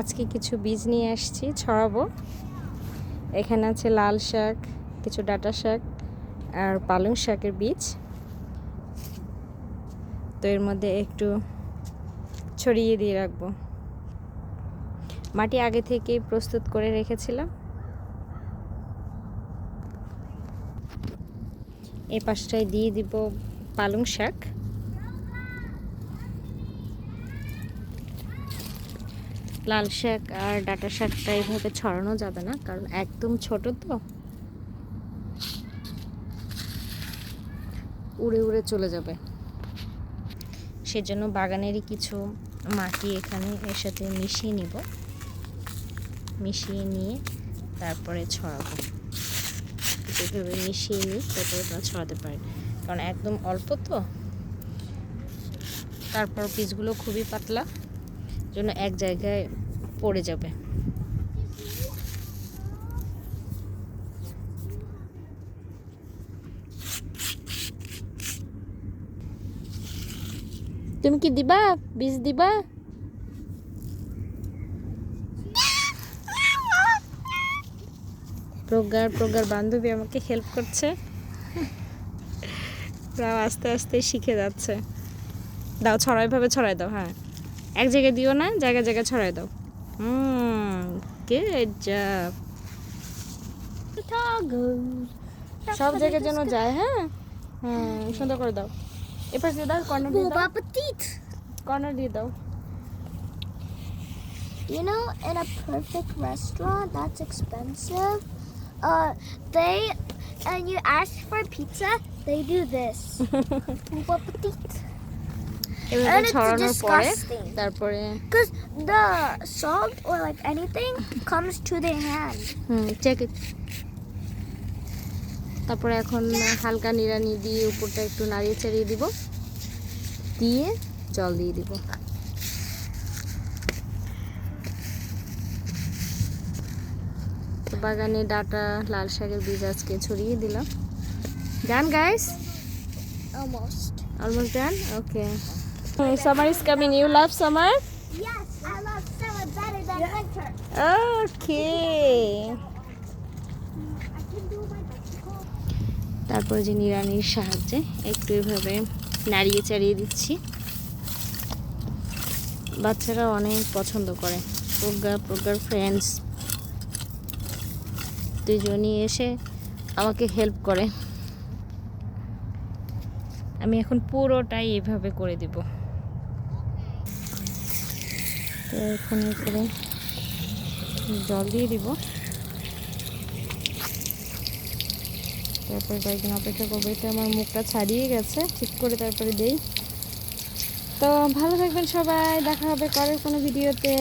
আজকে কিছু বীজ নিয়ে আসছি, ছড়াবো। এখানে আছে লাল শাক, কিছু ডাটা শাক আর পালং শাকের বীজ। তো এর মধ্যে একটু ছড়িয়ে দিয়ে রাখব। মাটি আগে থেকেই প্রস্তুত করে রেখেছিলাম। এই পাশটায় দিয়ে দিব পালং শাক। লাল শাক আর ডাটা শাকটা এইভাবে ছড়ানো যাবে না, কারণ একদম ছোট তো। উড়ে উড়ে চলে যাবে। সেজন্য বাগানেরই কিছু মাটি এখানে এর সাথে মিশিয়ে নিব। মিশিয়ে নিয়ে তারপরে ছড়াবো। যেভাবে মিশিয়ে নিই তারপরে তোমরা ছড়াতে পারে কারণ একদম অল্প তো। তারপর পিসগুলো খুবই পাতলা। জন্য এক জায়গায় পড়ে যাবে। তুমি কি দিবা? বীজ দিবা? প্রজ্ঞার প্রজ্ঞার বান্ধবী আমাকে হেল্প করছে। আস্তে আস্তে শিখে যাচ্ছে। দাও ছড়াই ভাবে ছড়াই দাও হ্যাঁ। এক জায়গায় দিও না জায়গায় জায়গায় ছড়াই দাও হুম গুড জব সব জায়গায় যেন যায় হ্যাঁ হ্যাঁ সুন্দর করে দাও এবার দিয়ে দাও কর্নার দিয়ে দাও কর্নার দিয়ে দাও You know, in a perfect restaurant that's expensive, uh, they and you ask for pizza, they do this. Booba petite. এভাবে ছড়ানোর পরে তারপরে Because the salt or like anything comes to their hand. Hmm check তারপরে এখন হালকা নিড়ানি দিয়ে উপরটা একটু নাড়িয়ে চাড়িয়ে দিব। দিয়ে জল দিয়ে দিব। বাগানে ডাটা লাল শাকের বীজ আজকে ছড়িয়ে দিলাম। Done guys Almost. Almost done okay summer is coming you love summer Yes, I love summer better than winter. do my bicycle. তারপরে যে নিরানির সাহায্যে একটু এভাবে নাড়িয়ে চাড়িয়ে দিচ্ছি। বাচ্চারা অনেক পছন্দ করে। প্রজ্ঞা প্রজ্ঞার ফ্রেন্ডস দুজনই এসে আমাকে হেল্প করে। আমি এখন পুরোটাই এভাবে করে দিব। এখন এখানে জল দিয়ে দিব। তারপরে কয়েকদিন অপেক্ষা করব। এটা আমার মুখটা ছাড়িয়ে গেছে, ঠিক করে তারপরে দেই। তো ভালো থাকবেন সবাই, দেখা হবে পরের কোনো ভিডিওতে।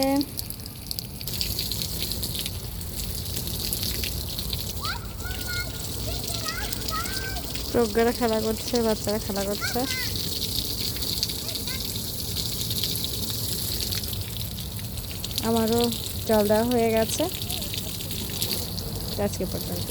প্রজ্ঞারা খেলা করছে, বাচ্চারা খেলা করছে। আমারও জল দেওয়া হয়ে গেছে। আজকে পর্যন্ত